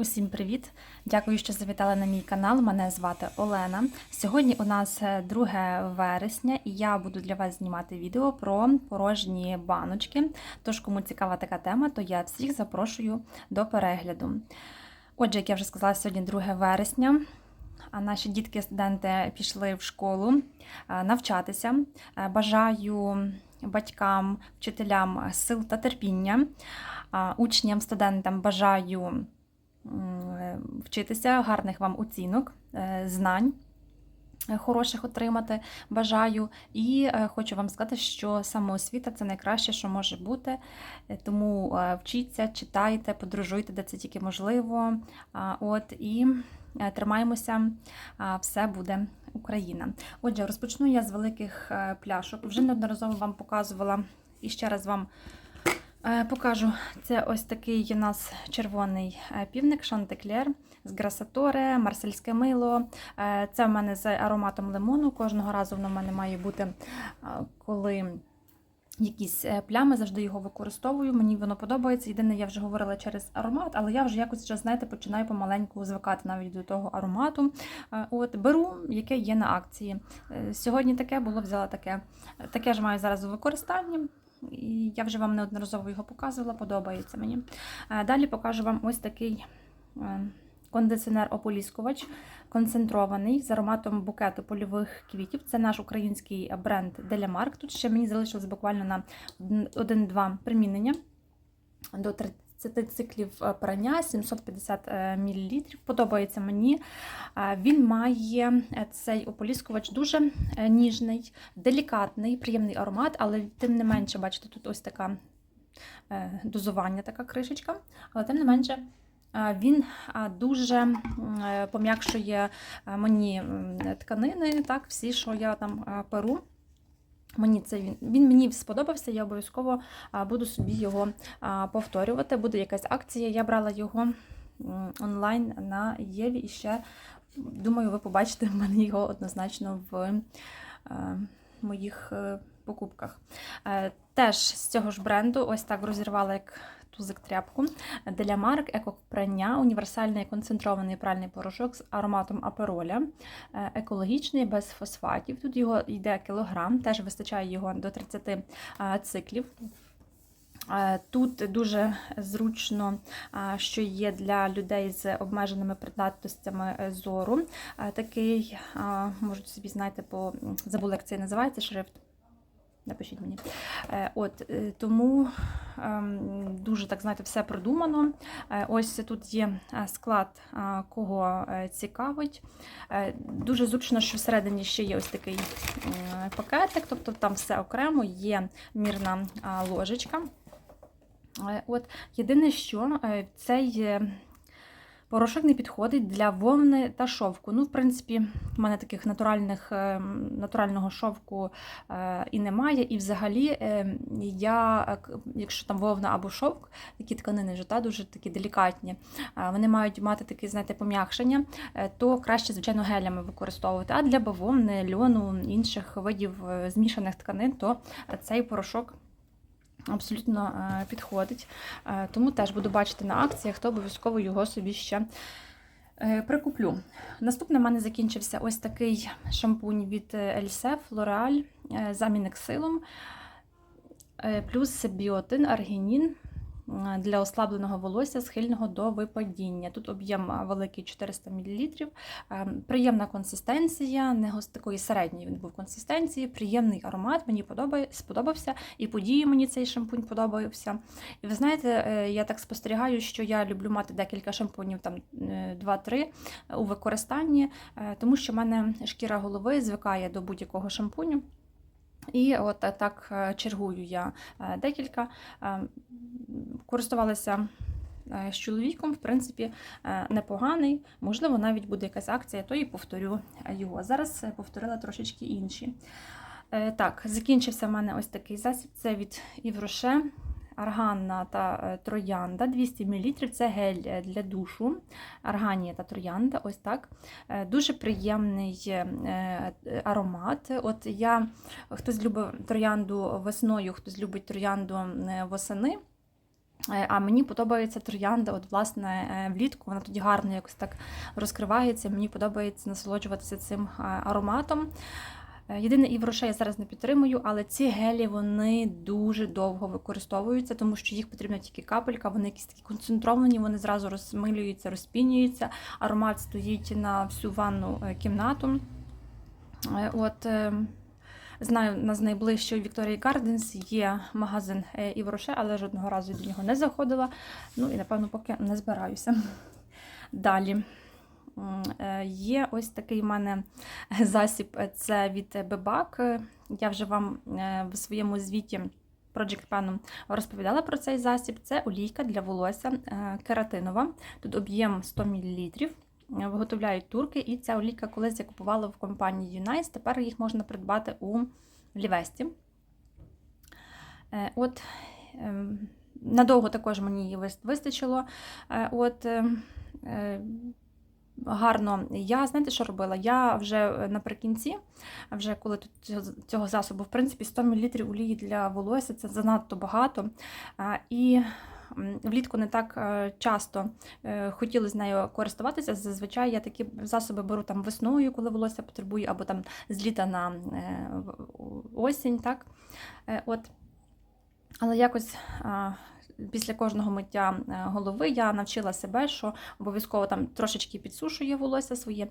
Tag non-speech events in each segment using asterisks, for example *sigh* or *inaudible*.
Усім привіт! Дякую, що завітали на мій канал. Мене звати Олена. Сьогодні у нас е, 2 вересня, і я буду для вас знімати відео про порожні баночки. Тож, кому цікава така тема, то я всіх запрошую до перегляду. Отже, як я вже сказала, сьогодні 2 вересня. А наші дітки-студенти пішли в школу е, навчатися. Е, Бажаю батькам, вчителям сил та терпіння. Учням, студентам бажаю е, вчитися, гарних вам оцінок, е, знань. е, Хороших отримати бажаю, і е, хочу вам сказати, що самоосвіта це найкраще, що може бути. Е, Тому е, вчіться, читайте, подорожуйте, де це тільки можливо. От і е, тримаємося, все буде Україна. Отже, розпочну я з великих е, пляшок. Вже неодноразово вам показувала і ще раз вам Е, Покажу. Це ось такий у нас червоний е, півник Шантеклер з Грасаторе, марсельське мило. Е, Це в мене з ароматом лимону. Кожного разу воно в мене має бути, е, коли якісь е, плями, завжди його використовую. Мені воно подобається. Єдине, я вже говорила через аромат, але я вже якось вже, знаєте, починаю помаленьку звикати навіть до того аромату. Е, От беру, яке є на акції. Е, Сьогодні таке було, взяла таке. Таке ж маю зараз у використанні. І я вже вам неодноразово його показувала, подобається мені. Е, Далі покажу вам ось такий е, кондиціонер-ополіскувач, концентрований з ароматом букету польових квітів. Це наш український бренд Делямарк. Тут ще мені залишилось буквально на 1-2 примінення до 30 циклів е, прання, 750 мл. Подобається мені. Е, Він має е, цей ополіскувач дуже е, ніжний, делікатний, приємний аромат, але тим не менше, бачите, тут ось така е, дозування, така кришечка, але тим не менше. е, Він е, дуже е, пом'якшує е, мені тканини, так, всі, що я там е, перу. Мені це він, він мені сподобався, я обов'язково буду собі його повторювати. Буде якась акція. Я брала його онлайн на Єві і ще думаю, ви побачите в мене його однозначно в е, моїх е, покупках. Е, Теж з цього ж бренду, ось так розірвала як тузик тряпку. Деля Марк екопрання, універсальний концентрований пральний порошок з ароматом апероля, Е, екологічний, без фосфатів. Тут його йде кілограм, теж вистачає його до 30 е, циклів. Е, Тут дуже зручно, що є для людей з обмеженими придатностями зору. Такий, можуть собі знаєте, по забула, як це називається шрифт. Напишіть мені. Е, От е, тому ем, дуже так знаєте, все продумано. Е, Ось тут є склад, кого цікавить. Дуже зручно, що всередині ще є ось такий пакетик, тобто там все окремо, є мірна ложечка. От єдине, що цей порошок не підходить для вовни та шовку. Ну, в принципі, в мене таких натуральних, е, натурального шовку е, і немає. І взагалі, е, я, якщо там вовна або шовк, такі тканини вже та, дуже такі делікатні, вони мають мати таке, знаєте, пом'якшення, то краще, звичайно, гелями використовувати. А для бавовни, льону, інших видів змішаних тканин, то цей порошок абсолютно е, підходить. Е, Тому теж буду бачити на акціях, то обов'язково його собі ще е, прикуплю. Наступний в мене закінчився ось такий шампунь від Ельсеф L'Oreal е, замінник силом, плюс біотин, аргінін. Е, Для ослабленого волосся, схильного до випадіння. Тут об'єм е, великий 400 мл. Ем, Приємна консистенція, не гос- такої середньої він був консистенції, приємний аромат, мені подобає, сподобався, і події мені цей шампунь подобався. І ви знаєте, е, я так спостерігаю, що я люблю мати декілька шампунів, там е, 2-3 у використанні, е, тому що в мене шкіра голови звикає до будь-якого шампуню. І от е, так е, чергую я е, декілька. Користувалася з чоловіком, в принципі, непоганий. Можливо, навіть буде якась акція, то і повторю його. Зараз повторила трошечки інші. Так, закінчився в мене ось такий засіб. Це від Івроше. Арганна та е, троянда 200 мл. Це гель е, для душу. Арганія та троянда. Ось так. Е, Дуже приємний аромат. От я хтось любить троянду весною, хтось любить троянду восени. А мені подобається троянда, от власне влітку вона тоді гарно якось так розкривається. Мені подобається насолоджуватися цим ароматом. Е, Єдине, і грошей я зараз не підтримую, але ці гелі вони дуже довго використовуються, тому що їх потрібна тільки капелька, вони якісь такі концентровані, вони зразу розмилюються, розпінюються. Аромат стоїть на всю ванну е, кімнату. Е, От знаю, у нас найближче у Victoria Gardens є магазин Ів Роше, але жодного разу до нього не заходила. Ну і напевно, поки не збираюся. Далі. Е, Є ось такий в мене *laughs* засіб, е, це від Бебак. Я вже вам е, в своєму звіті Project Pen розповідала про цей засіб. Це олійка для волосся кератинова. Тут об'єм 100 мл. Виготовляють турки, і ця олійка колись я купувала в компанії Unice, тепер їх можна придбати у Лівесті. От, ем, надовго також мені її вистачило. От, ем, гарно. Я знаєте, що робила? Я вже наприкінці, вже коли тут цього, засобу, в принципі, 100 мл олії для волосся це занадто багато. І влітку не так е, часто е, хотіли з нею користуватися. Зазвичай я такі засоби беру там весною, коли волосся потребує, або там з літа на е, осінь. Так? Е, От. Але якось після кожного миття е, голови я навчила себе, що обов'язково там трошечки підсушує волосся своє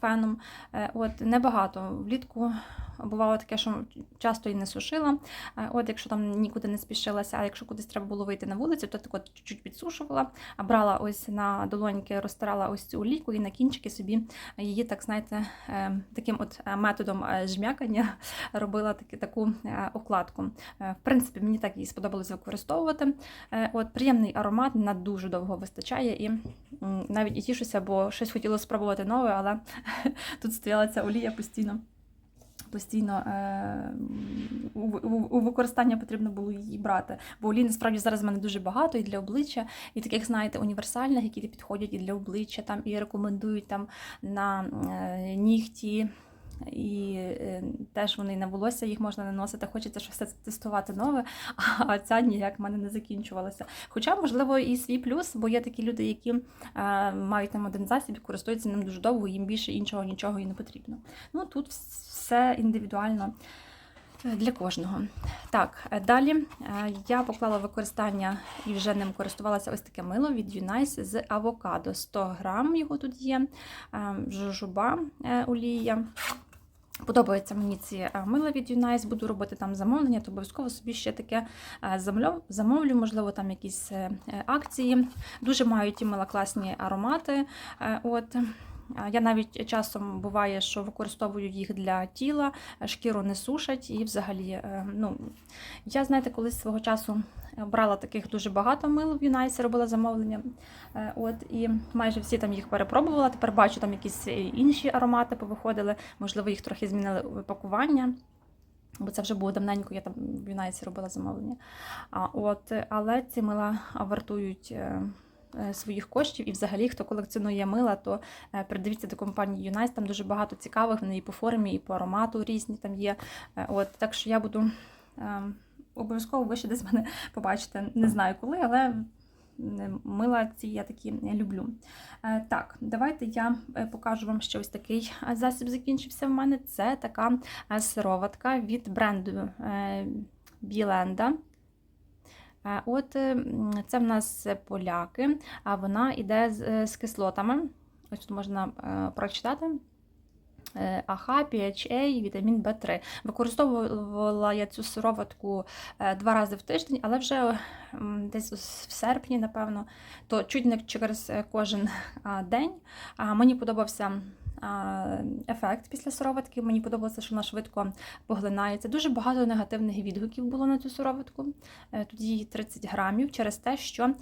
феном. Е, От небагато. Влітку бувало таке, що часто і не сушила. Е, От якщо там нікуди не спішилася, а якщо кудись треба було вийти на вулицю, то так от чуть-чуть підсушувала, брала ось на долоньки, розтирала ось цю олійку і на кінчики собі її, так знаєте, е, таким от е, методом е, жмякання *laughs* робила таку е, окладку. Е, В принципі, мені так її сподобалось використовувати. Е, От приємний аромат на дуже довго вистачає і навіть і тішуся, бо щось хотіла спробувати нове, але *laughs* тут стояла ця олія постійно. Постійно е, у, у, у використання потрібно було її брати. Бо олій насправді зараз в мене дуже багато і для обличчя, і таких, знаєте, універсальних, які підходять і для обличчя, там і рекомендують там на е, нігті, і е, теж вони на волосся їх можна наносити. Хочеться щось тестувати нове, *laughs* а ця ніяк в мене не закінчувалася. Хоча, можливо, і свій плюс, бо є такі люди, які е, мають там один засіб, користуються ним дуже довго, їм більше іншого нічого і не потрібно. Ну тут все індивідуально. е, Для кожного. Так, далі я поклала використання і вже ним користувалася ось таке мило від Unice з авокадо. 100 грам його тут є, жожоба е, олія. Подобається мені ці е, мила від Юнайс, буду робити там замовлення, то обов'язково собі ще таке е, замовлю, можливо, там якісь е, акції. Дуже мають і мила класні аромати. От. Я навіть часом буває, що використовую їх для тіла, е, шкіру не сушать і взагалі, е, ну, я, знаєте, колись свого часу брала таких дуже багато мил в Юнайсі, робила замовлення. Е, От, і майже всі там їх перепробувала. Тепер бачу, там якісь е, інші аромати повиходили, можливо, їх трохи змінили пакування. Бо це вже було давненько, я там в Юнайсі робила замовлення. А, от, е, але ці мила вартують е, е, своїх коштів. І взагалі, хто колекціонує мила, то е, придивіться до компанії Юнайс, там дуже багато цікавих, вони і по формі, і по аромату різні там є. Е, От, так що я буду е, обов'язково ви ще десь мене побачите. Не знаю коли, але е, мила ці я такі люблю. Е, Так, давайте я е, покажу вам ще ось такий е, засіб закінчився в мене. Це така е, сироватка від бренду е, Біленда. От це в нас поляки, а вона йде з, е, з кислотами. Ось тут можна е, прочитати. Е, АХ, PHA, вітамін В3. Використовувала я цю сироватку два рази в тиждень, але вже десь в серпні, напевно, то чуть не через кожен день. Мені подобався ефект після сироватки. Мені подобалося, що вона швидко поглинається. Дуже багато негативних відгуків було на цю сироватку. Е, Тут її 30 грамів через те, що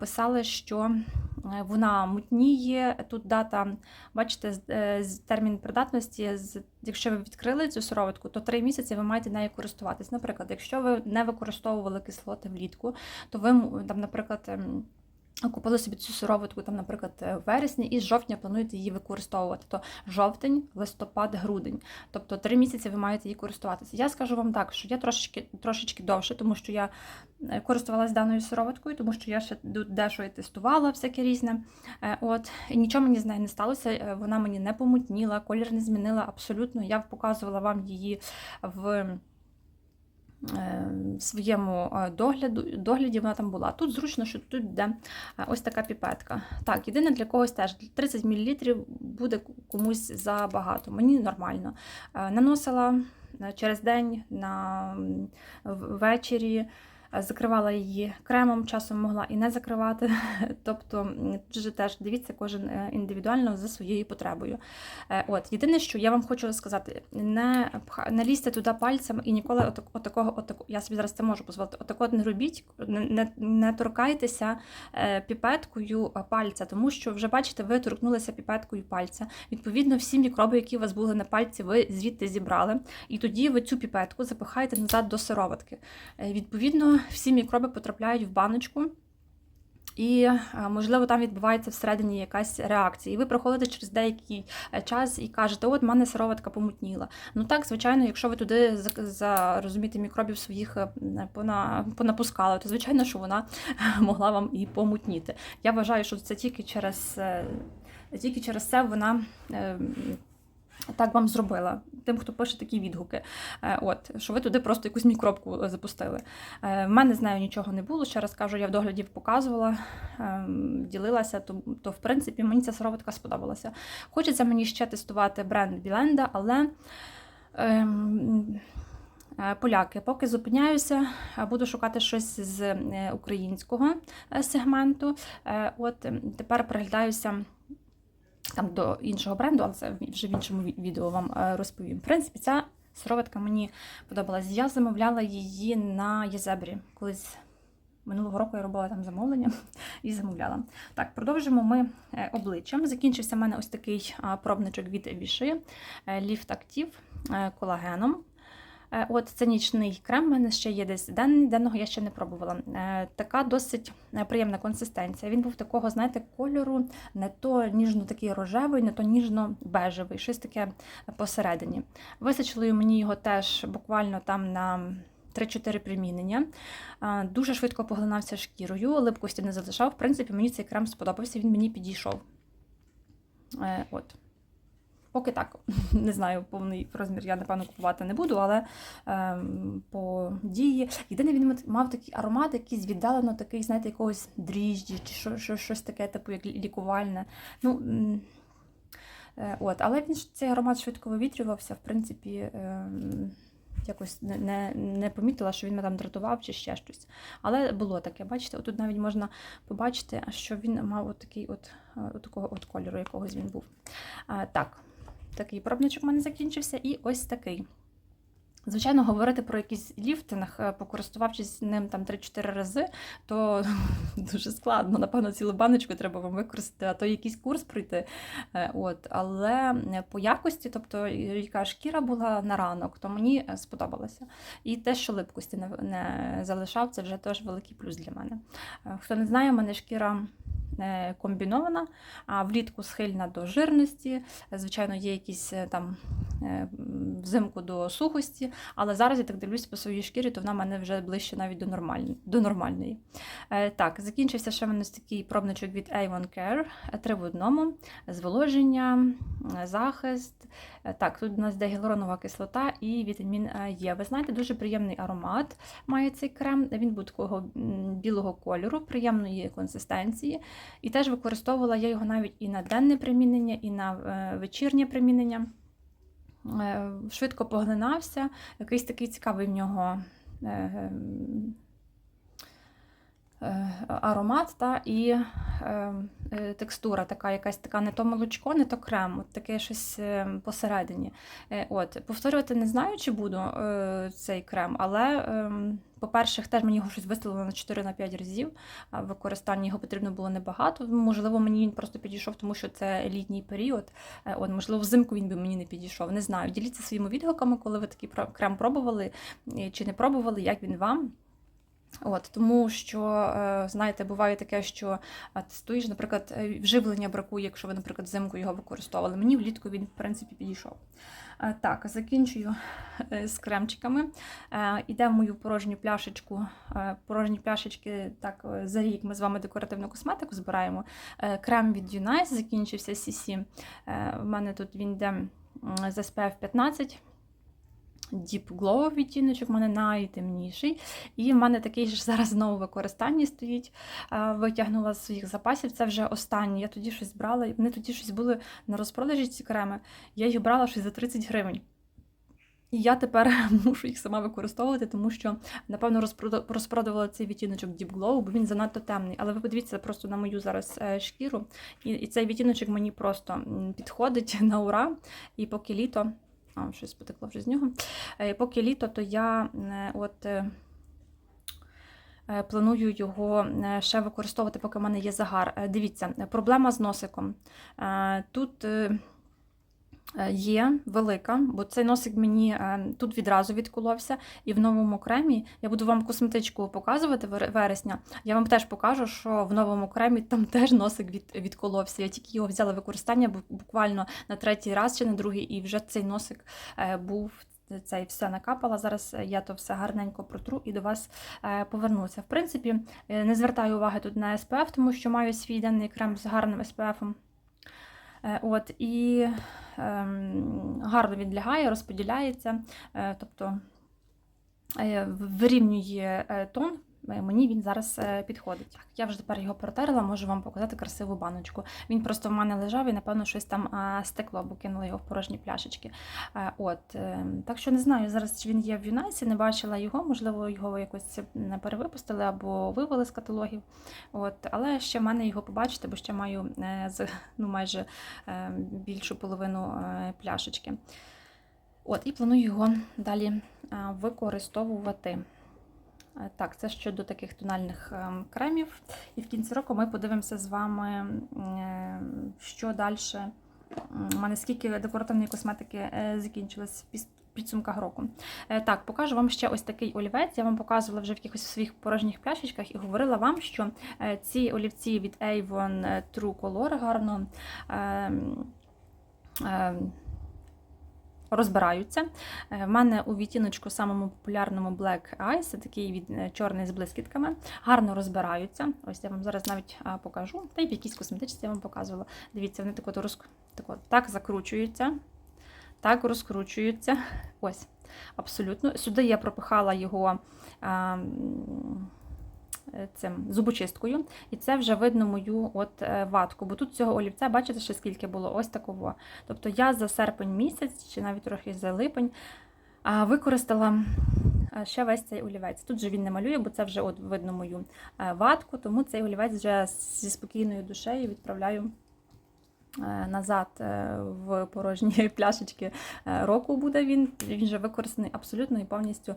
писали, що е, вона мутніє. Тут дата, бачите, е, термін придатності, якщо ви відкрили цю сироватку, то 3 місяці ви маєте нею користуватись. Наприклад, якщо ви не використовували кислоти влітку, то ви, там, наприклад, ем, Купили собі цю сироватку, там, наприклад, в вересні, і з жовтня плануєте її використовувати. То жовтень, листопад, грудень. Тобто три місяці ви маєте її користуватися. Я скажу вам так, що я трошечки трошечки довше, тому що я е, користувалася даною сироваткою, тому що я ще дещо і тестувала всяке різне. Е, От і нічого мені з нею не сталося. е, Вона мені не помутніла, колір не змінила абсолютно. Я показувала вам її в. Е, своєму е, догляду, догляді вона там була. Тут зручно, що тут йде е, ось така піпетка. Так, єдине для когось теж 30 мл буде комусь забагато. Мені нормально. Наносила через день на ввечері. Е, Закривала її кремом, часом могла і не закривати. *laughs* Тобто, дуже теж дивіться кожен е, індивідуально за своєю потребою. Е, От єдине, що я вам хочу сказати, не не лізьте туди пальцем і ніколи отак, отакого, отаку, я собі зараз це можу дозволити, отако не робіть, не, не, торкайтеся піпеткою пальця, тому що вже бачите, ви торкнулися піпеткою пальця. Відповідно, всі мікроби, які у вас були на пальці, ви звідти зібрали. І тоді ви цю піпетку запихаєте назад до сироватки. Відповідно, всі мікроби потрапляють в баночку. І, е, можливо, там відбувається всередині якась реакція. І ви проходите через деякий е, час і кажете, от в мене сироватка помутніла. Ну так, звичайно, якщо ви туди за, розумієте, мікробів своїх е, понапускали, то звичайно, що вона могла вам і помутніти. Я вважаю, що це тільки через, тільки через це вона. Так вам зробила тим, хто пише такі відгуки. Е, От що ви туди просто якусь мікробку е, запустили. Е, В мене з нею нічого не було. Ще раз кажу, я в догляді показувала, ем, ділилася, то, то в принципі мені ця сироватка сподобалася. Хочеться мені ще тестувати бренд Біленда, але. ем, Поляки, поки зупиняюся, буду шукати щось з українського сегменту. От тепер приглядаюся там до іншого бренду, але це вже в іншому відео вам е, розповім. В принципі, ця сироватка мені подобалась. Я замовляла її на Єзебрі. Колись минулого року я робила там замовлення *laughs* і замовляла. Так, продовжимо ми е, обличчям. Закінчився в мене ось такий пробничок від Віши Active е, колагеном. Е, От це нічний крем, в мене ще є десь денний, денного я ще не пробувала. Е, Така досить е, приємна консистенція. Він був такого, знаєте, кольору, не то ніжно такий рожевий, не то ніжно-бежевий, щось таке посередині. Височили мені його теж буквально там на 3-4 примінення. Дуже швидко поглинався шкірою, липкості не залишав. В принципі, мені цей крем сподобався, він мені підійшов. От. Поки так, *laughs* не знаю, повний розмір я, напевно, купувати не буду, але ем, по дії. Єдине, він мав такий аромат, якийсь віддалено такий, знаєте, якогось дріжджі, чи що, що, щось таке, типу, як лікувальне. Ну, е, от, але він цей аромат швидко вивітрювався, в принципі. Ем, Якось не, не, не помітила, що він мене там дратував чи ще щось. Але було таке, бачите, отут навіть можна побачити, що він мав от такий от, е, от такого от кольору, якогось він був. А, так, такий пробничок у мене закінчився, і ось такий. Звичайно, говорити про якийсь ліфтинг, е, покористувавшись ним там 3-4 рази, то *laughs* дуже складно. Напевно, цілу баночку треба вам використати, а то якийсь курс пройти. Е, От. Але е, по якості, тобто, яка шкіра була на ранок, то мені сподобалося. І те, що липкості не, не залишав, це вже теж великий плюс для мене. Хто не знає, у мене шкіра комбінована, а влітку схильна до жирності. Звичайно, є якісь там взимку до сухості, але зараз я так дивлюся по своїй шкірі, то вона в мене вже ближче навіть до, нормаль... до нормальної. Е, Так, закінчився ще в мене такий пробничок від Avon Care, е, три в одному, зволоження, е, захист. Так, тут у нас йде гіалуронова кислота і вітамін е. Ви знаєте, дуже приємний аромат має цей крем. Він був такого білого кольору, приємної консистенції. І теж використовувала я його навіть і на денне примінення, і на вечірнє примінення. Е, Швидко поглинався, якийсь такий цікавий в нього е, ем, е, аромат та, і е, е, текстура така, якась така не то молочко, не то крем, от таке щось е, посередині. Е, От, повторювати не знаю, чи буду е, цей крем, але. ем, по-перше, теж мені його щось виставило на 4-5 разів. Використання його потрібно було небагато. Можливо, мені він просто підійшов, тому що це літній період. Е, От, можливо, взимку він би мені не підійшов. Не знаю. Діліться своїми відгуками, коли ви такий крем пробували е, чи не пробували, як він вам. От, тому що, е, знаєте, буває таке, що е, стоїш, наприклад, е, вживлення бракує, якщо ви, наприклад, взимку його використовували. Мені влітку він, в принципі, підійшов. Так, закінчую з кремчиками. Іде в мою порожню пляшечку. Порожні пляшечки, так, за рік ми з вами декоративну косметику збираємо. Крем від Unice закінчився CC. У мене тут він йде з SPF 15. Deep Glow відтіночок, в мене найтемніший. І в мене такий ж зараз знову в використанні стоїть. Витягнула з своїх запасів. Це вже останній. Я тоді щось брала, вони тоді щось були на розпродажі ці креми. Я їх брала щось за 30 гривень. І я тепер *laughs* мушу їх сама використовувати, тому що, напевно, розпродавала цей відтіночок Deep Glow, бо він занадто темний. Але ви подивіться просто на мою зараз е, шкіру. І цей відтіночок мені просто підходить *laughs* на ура. І поки літо. А, щось потекло вже з нього. Е, Поки літо, то я е, от. е, Планую його ще використовувати, поки в мене є загар. Дивіться, проблема з носиком. Тут є велика, бо цей носик мені е, тут відразу відколовся, і в новому кремі я буду вам косметичку показувати вер- вересня. Я вам теж покажу, що в новому кремі там *laughs* теж носик від, відколовся. Я тільки його взяла в використання бу- буквально на третій раз чи на другий, і вже цей носик е, був. Цей все накапала. Зараз я то все гарненько протру і до вас е, повернуся. В принципі, е, не звертаю уваги тут на SPF, тому що маю свій денний крем з гарним SPF. Е, От, і ем, гарно відлягає, розподіляється, е, тобто е, вирівнює тон. Е, Мені він зараз е, підходить. Так, Я вже тепер його протерла, можу вам показати красиву баночку. Він просто в мене лежав і, напевно, щось там е, стекло, бо кинула його в порожні пляшечки. От, так що не знаю, зараз чи він є в Юнайсі, не бачила його, можливо, його якось не перевипустили або вивели з каталогів. От, але ще в мене його побачите, бо ще маю *laughs* ну, майже більшу половину пляшечки. От, і планую його далі використовувати. Так, це щодо таких тональних ем, кремів. І в кінці року ми подивимося з вами, е, що далі. У мене скільки декоративної косметики е, закінчилось в підсумках року. Е, Так, покажу вам ще ось такий олівець. Я вам показувала вже в якихось своїх порожніх пляшечках і говорила вам, що ці олівці від Avon True Color гарно. Ем, ем, Розбираються. Е, В мене у відтіночку самому популярному Black Eyes, такий від е, чорний з блискітками, гарно розбираються. Ось я вам зараз навіть покажу. Та й в якійсь косметичці я вам показувала. Дивіться, вони так от, роз... так, от, так закручуються, так розкручуються. Ось, абсолютно. Сюди я пропихала його. А, м, е, Цим зубочисткою, і це вже видно мою от е, ватку. Бо тут цього олівця, бачите, ще скільки було? Ось такого. Тобто я за серпень місяць, чи навіть трохи за липень, використала ще весь цей олівець. Тут же він не малює, бо це вже от видно мою е, ватку, тому цей олівець вже зі спокійною душею відправляю. Е, Назад е, в порожні *laughs* пляшечки е, року буде він. Він вже використаний абсолютно і повністю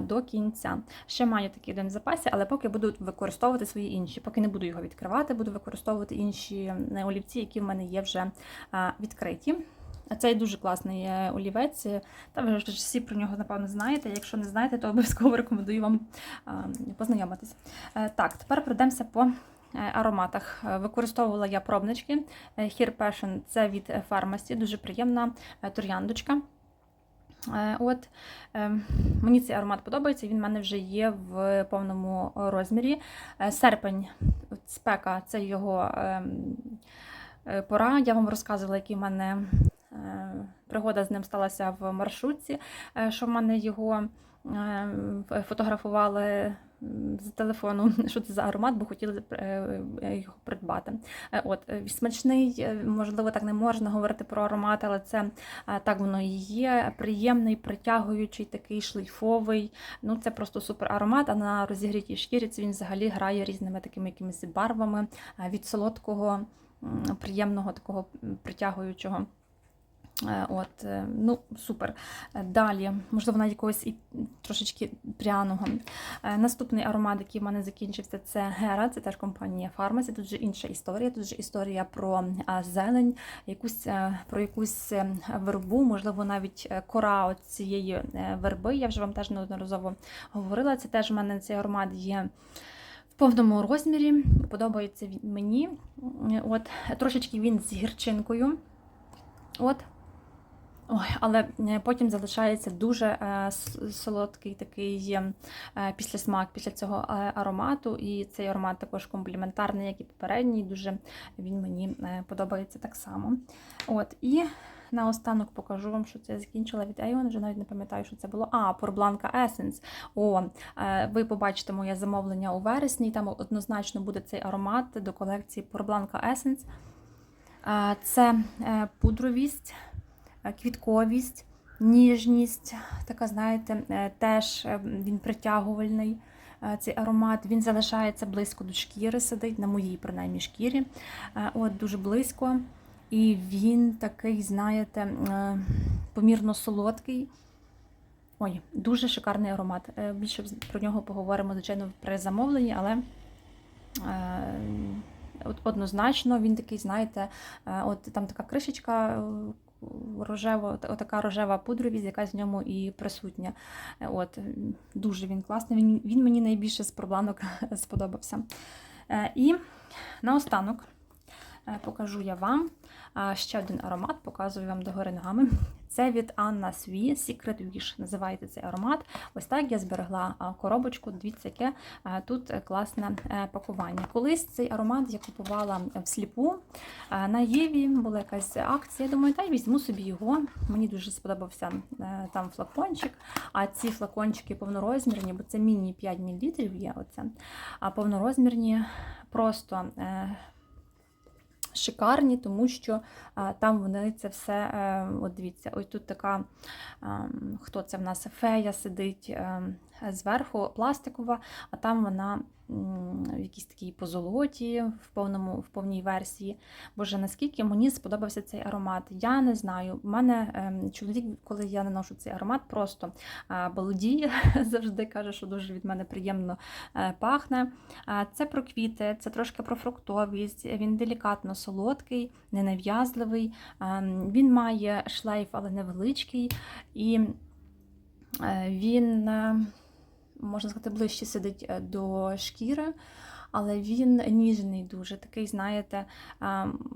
до кінця. Ще маю такий один в запасі, але поки буду використовувати свої інші. Поки не буду його відкривати, буду використовувати інші олівці, які в мене є вже відкриті. Цей дуже класний олівець. Та ви ж всі про нього, напевно, знаєте. Якщо не знаєте, то обов'язково рекомендую вам познайомитись. Так, тепер пройдемося по ароматах. Е, Використовувала я пробнички. Е, Here Passion це від е, Pharmacy, дуже приємна е, трояндочка. Е, От, е, мені цей аромат подобається, він в мене вже є в повному розмірі. Е, Серпень, спека це його ем, е, пора. Я вам розказувала, які в мене е, пригода з ним сталася в маршрутці, е, що в мене його е, фотографували з телефону, *laughs* що це за аромат, бо хотіли е, е, його придбати. Е, От, смачний, можливо, так не можна говорити про аромат, але це так воно і є. Приємний, притягуючий, такий шлейфовий. Ну, це просто супер аромат, а на розігрітій шкіріці він взагалі грає різними такими якимись барвами від солодкого, приємного, такого притягуючого. Е, От, е, ну, супер. Далі, можливо, навіть якогось і трошечки пряного. Е, Наступний аромат, який в мене закінчився, це Гера, це теж компанія Фармасі. Тут вже інша історія. Тут вже історія про зелень, якусь, про якусь вербу, можливо, навіть кора цієї верби. Я вже вам теж неодноразово говорила. Це теж в мене цей аромат є. В повному розмірі подобається мені. От трошечки він з гірчинкою. От. Ой, але е, потім залишається дуже е, солодкий такий е, післясмак після цього е, аромату. І цей аромат також компліментарний, як і попередній. Дуже він мені е, подобається так само. От, і наостанок покажу вам, що це я закінчила від Avon, вже навіть не пам'ятаю, що це було. А, Porblanca Essence. О, е, ви побачите моє замовлення у вересні, там однозначно буде цей аромат до колекції Porblanca Essence. Е, Це пудровість, квітковість, ніжність, така, знаєте, е, теж е, він притягувальний. е, Цей аромат він залишається близько до шкіри, сидить на моїй принаймні шкірі. Е, От дуже близько. І він такий, знаєте, е, помірно солодкий. Ой, дуже шикарний аромат. Е, Більше про нього поговоримо, звичайно, при замовленні, але е, однозначно він такий, знаєте, е, от там така кришечка е, рожева, отака рожева пудровість, яка в ньому і присутня. От, дуже він класний. Він, він мені найбільше з пробланок *laughs* сподобався. Е, І наостанок е, покажу я вам ще один аромат, показую вам догори ногами. Це від Anna Sui Secret Wish. Називається цей аромат. Ось так я зберегла коробочку. Дивіться, яке тут е, класне е, пакування. Колись цей аромат я купувала всліпу. А, На Єві була якась акція. Я думаю, та й візьму собі його. Мені дуже сподобався е, там флакончик. А ці флакончики повнорозмірні, бо це міні 5 мл є. Оце. А повнорозмірні просто. Е, шикарні, тому що а, там вони це все, е, от дивіться, ось тут така, а, хто це в нас, фея сидить е, зверху, пластикова, а там вона в якійсь такій позолоті в, повному, в повній версії. Боже, наскільки мені сподобався цей аромат, я не знаю. У мене ем, чоловік, коли я наношу цей аромат, просто а, балдіє, *laughs* завжди каже, що дуже від мене приємно е, пахне. Це про квіти, це трошки про фруктовість. Він делікатно солодкий, ненав'язливий. А, Він має шлейф, але невеличкий. І е, він, е, можна сказати, ближче сидить е, до шкіри. Але він ніжний дуже, такий, знаєте,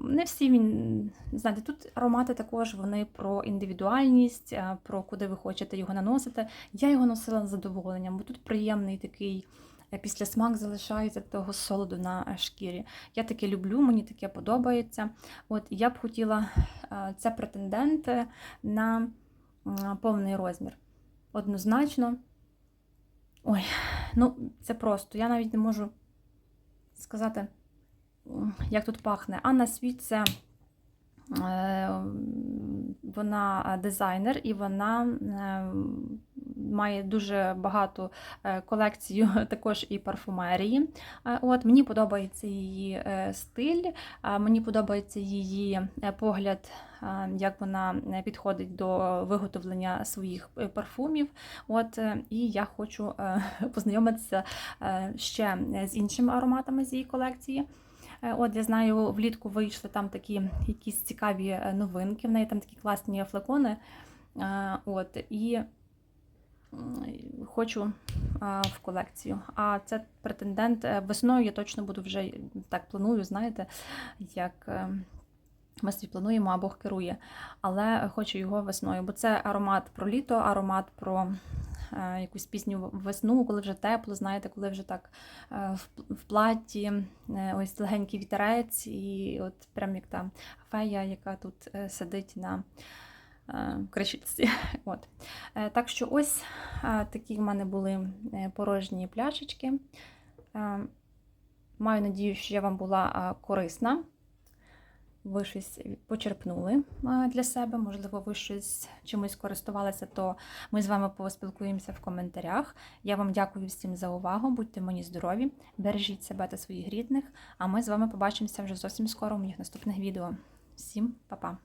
не всі він. Знаєте, тут аромати також вони про індивідуальність, про куди ви хочете його наносити. Я його носила з задоволенням, бо тут приємний такий е, післясмак залишається того солоду на е, шкірі. Я таке люблю, мені таке подобається. От я б хотіла е, це претендент е, на повний розмір. Однозначно. Ой, ну це просто. Я навіть не можу сказати, як тут пахне. Анна Світ це е, вона дизайнер і вона е, має дуже багату е, колекцію *laughs* також і парфумерії. Е, От, мені подобається її е, стиль, мені подобається її погляд, як вона підходить до виготовлення своїх парфумів. От, і я хочу *laughs* познайомитися ще з іншими ароматами з її колекції. От я знаю, влітку вийшли там такі якісь цікаві новинки. В неї там такі класні флакони. От і хочу е, в колекцію. А це претендент е, весною. Я точно буду вже так планую, знаєте, як. е, Ми собі плануємо, а Бог керує, але хочу його весною, бо це аромат про літо, аромат про е, якусь пізню весну, коли вже тепло, знаєте, коли вже так е, в, платі, е, ось легенький вітерець, і от прям як та фея, яка тут сидить на е. *laughs* От. Е, Так що ось е, такі в мене були порожні пляшечки. Маю надію, що я вам була корисна. Ви щось почерпнули для себе, можливо, ви щось чимось користувалися, то ми з вами поспілкуємося в коментарях. Я вам дякую всім за увагу. Будьте мені здорові, бережіть себе та своїх рідних. А ми з вами побачимося вже зовсім скоро у моїх наступних відео. Всім па-па!